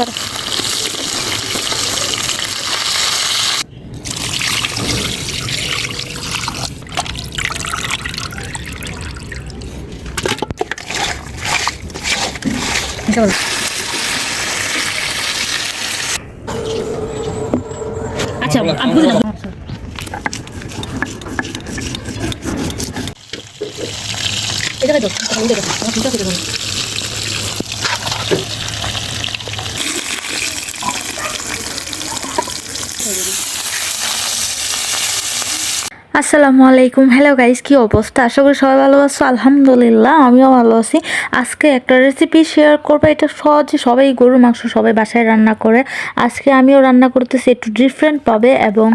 করো এটা বলো। আচ্ছা আমি বুঝলাম এটা দেখো এটা উল্টে গেছে আমার চিন্তা করে দেখো আসসালামু আলাইকুম। হ্যালো গাইস কি অবস্থা? আশা করি সবাই ভালো আছো। আলহামদুলিল্লাহ, আমিও ভালো আছি। আজকে একটা রেসিপি শেয়ার করব। এটা সহজে, সবাই গরুর মাংস সবাই বাসায় রান্না করে। আজকে আমিও রান্না করতেছি একটু ডিফারেন্ট পাবে এবং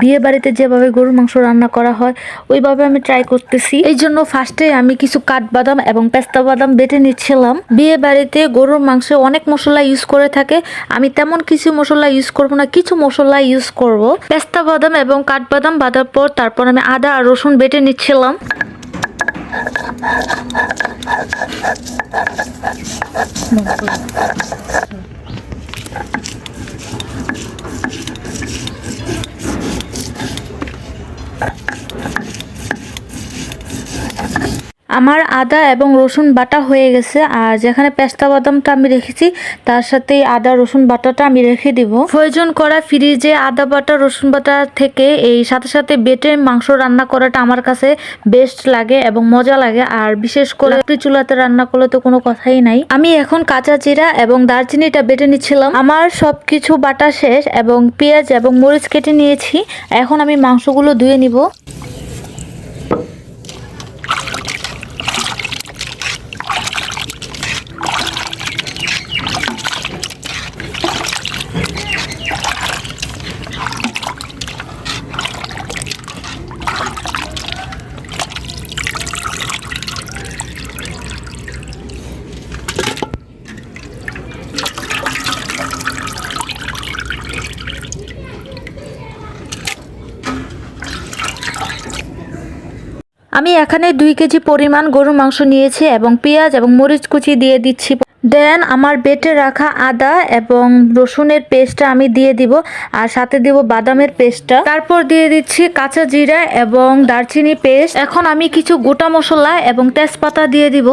বিয়ে বাড়িতে যেভাবে গরুর মাংস রান্না করা হয়, ওইভাবে আমি ট্রাই করতেছি। এই জন্য ফার্স্টে আমি কিছু কাঠবাদাম এবং পেস্তা বাদাম বেটে নিচ্ছিলাম। বিয়ে বাড়িতে গরুর মাংসে অনেক মশলা ইউজ করে থাকে। আমি তেমন কিছু মশলা ইউজ করব না, কিছু মশলা ইউজ করব। পেস্তা বাদাম এবং কাঠবাদাম বাদার পর তারপর আমি আদা আর রসুন বেটে নিচ্ছিলাম। আমার আদা এবং রসুন বাটা হয়ে গেছে, আর যেখানে পেস্তা বাদামটা আমি রেখেছি, তার সাথে আদা রসুন বাটাটা আমি রেখে দিব। প্রয়োজন করা ফ্রিজে আদা বাটা, রসুন বাটা থেকে এই সাথে সাথে বেটে মাংস রান্না করাটা আমার কাছে বেস্ট লাগে এবং মজা লাগে, আর বিশেষ করে লাকড়ি চুলাতে রান্না করলে তো কোনো কথাই নাই। আমি এখন কাঁচা জিরা এবং দারচিনিটা বেটে নিচ্ছিলাম। আমার সব কিছু বাটা শেষ এবং পেঁয়াজ এবং মরিচ কেটে নিয়েছি। এখন আমি মাংসগুলো ধুয়ে নিব। আমি এখানে দুই কেজি পরিমাণ গরুর মাংস নিয়েছি এবং পেঁয়াজ এবং মরিচ কুচি দিয়ে দিচ্ছি। দেন আমার বেটে রাখা আদা এবং রসুনের পেস্টটা আমি দিয়ে দিব আর সাথে দিব বাদামের পেস্টটা। তারপর দিয়ে দিচ্ছি কাঁচা জিরা এবং দারচিনি পেস্ট। এখন আমি কিছু গোটা মশলা এবং তেজপাতা দিয়ে দিব।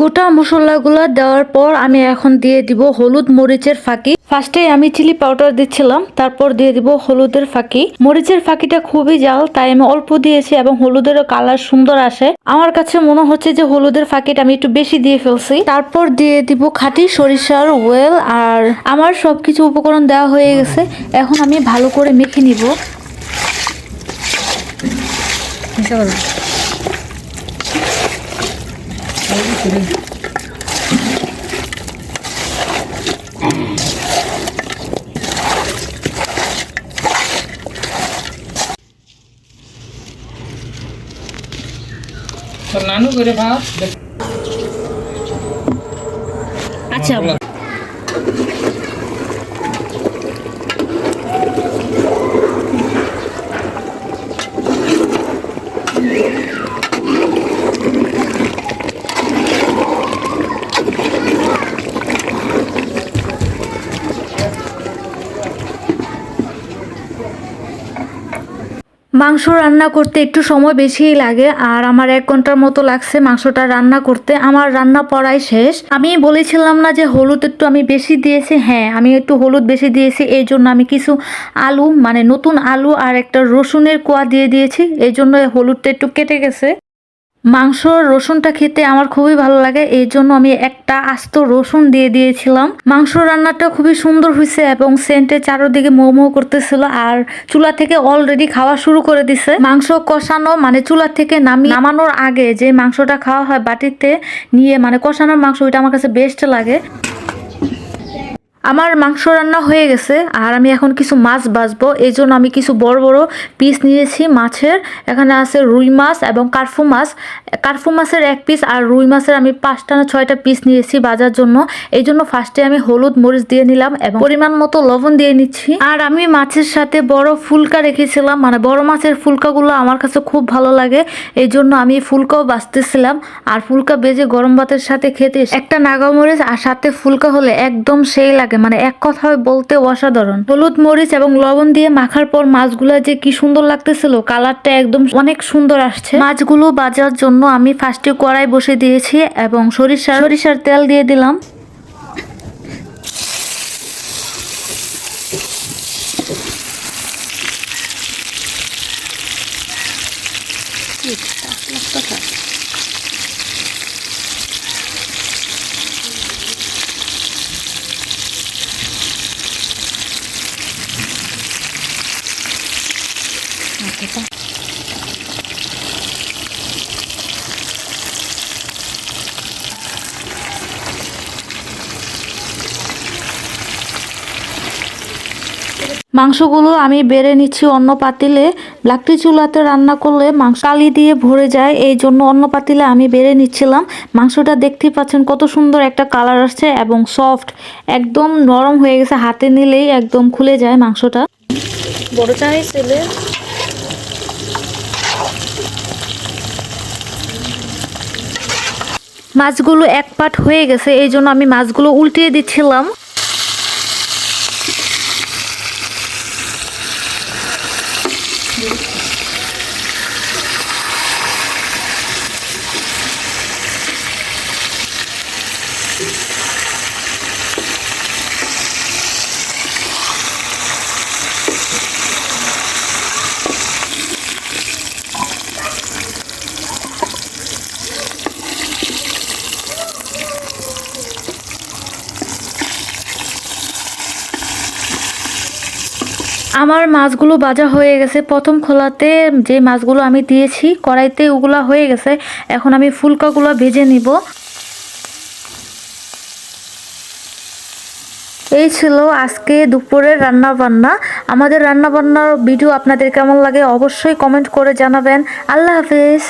গোটা মশলাগুলো দেওয়ার পর আমি এখন দিয়ে দিব হলুদ মরিচের ফাঁকি। ফার্স্টে আমি চিলি পাউডার দিচ্ছিলাম, তারপর দিয়ে দিব হলুদের ফাঁকি। মরিচের ফাঁকিটা খুবই জাল, তাই আমি অল্প দিয়েছি এবং হলুদেরও কালার সুন্দর আসে। আমার কাছে মনে হচ্ছে যে হলুদের ফাঁকিটা আমি একটু বেশি দিয়ে ফেলছি। তারপর দিয়ে দিব খাঁটি সরিষার ওয়েল, আর আমার সবকিছু উপকরণ দেওয়া হয়ে গেছে। এখন আমি ভালো করে মেখে নিব। নানু করে ভাব আচ্ছা। মাংস রান্না করতে একটু সময় বেশিই লাগে, আর আমার এক ঘণ্টার মতো লাগছে মাংসটা রান্না করতে। আমার রান্না পড়াই শেষ। আমি বলেছিলাম না যে হলুদ একটু আমি বেশি দিয়েছি। হ্যাঁ আমি একটু হলুদ বেশি দিয়েছি, এই জন্য আমি কিছু আলু মানে নতুন আলু আর একটা রসুনের কোয়া দিয়ে দিয়েছি। এই জন্য হলুদটা একটু কেটে গেছে। মাংস, রসুনটা খেতে আমার খুবই ভালো লাগে, এই জন্য আমি একটা আস্ত রসুন দিয়ে দিয়েছিলাম। মাংস রান্নাটা খুবই সুন্দর হয়েছে এবং সেন্টে চারোদিকে মোমো করতেছিল আর চুলা থেকে অলরেডি খাওয়া শুরু করে দিছে। মাংস কষানো মানে চুলা থেকে নামি, নামানোর আগে যে মাংসটা খাওয়া হয় বাটিতে নিয়ে মানে কষানোর মাংস, ওইটা আমার কাছে বেস্ট লাগে। আমার মাংস রান্না হয়ে গেছে, আর আমি এখন কিছু মাছ বাছবো এই জন্য আমি কিছু বড় বড় পিস নিয়েছি মাছের। এখানে আছে রুই মাছ এবং কার্ফু মাছ। কার্ফু মাছের এক পিস আর রুই মাছের আমি পাঁচটা না ছয়টা পিস নিয়েছি বাজার জন্য। এই জন্য ফার্স্টে আমি হলুদ মরিচ দিয়ে নিলাম এবং পরিমাণ মতো লবণ দিয়ে নিচ্ছি। আর আমি মাছের সাথে বড় ফুলকা রেখেছিলাম মানে বড় মাছের ফুলকাগুলো আমার কাছে খুব ভালো লাগে। এই জন্য আমি ফুলকাও বাছতেছিলাম আর ফুলকা বেজে গরম ভাতের সাথে খেতে একটা নাগা মরিচ আর সাথে ফুলকা হলে একদম সেই লাগে। মানে এক কথায় বলতে অসাধারণ। হলুদ মরিচ এবং লবণ দিয়ে মাখার পর মাছগুলো যে কি সুন্দর লাগতেছিল, কালারটা একদম অনেক সুন্দর আসছে। মাছগুলো বাজার জন্য আমি ফার্স্টে কড়াই বসে দিয়েছি এবং সরিষা সরিষার তেল দিয়ে দিলাম। মাংসগুলো আমি বেড়ে নিচ্ছি অন্য পাতিলে। লাকড়ি চুলাতে রান্না করলে মাংস কালি দিয়ে ভরে যায়, এই জন্য অন্য পাতিলে আমি বেড়ে নিচ্ছিলাম। মাংসটা দেখতেই পাচ্ছেন কত সুন্দর একটা কালার আসছে এবং সফট, একদম নরম হয়ে গেছে, হাতে নিলেই একদম খুলে যায় মাংসটা। বড় চাই ছেলে মাছগুলো এক পাট হয়ে গেছে, এই জন্য আমি মাছগুলো উল্টিয়ে দিচ্ছিলাম। দিই আমার মাছগুলো বাজা হয়ে গেছে। প্রথম খোলাতে যে মাছগুলো আমি দিয়েছি, কড়াইতে ওগুলা হয়ে গেছে। এখন আমি ফুলকাগুলো ভেজে নিব। এই ছিল আজকে দুপুরের রান্না বান্না আমাদের রান্না বান্নার ভিডিও আপনাদের কেমন লাগে অবশ্যই কমেন্ট করে জানাবেন। আল্লাহ হাফেজ।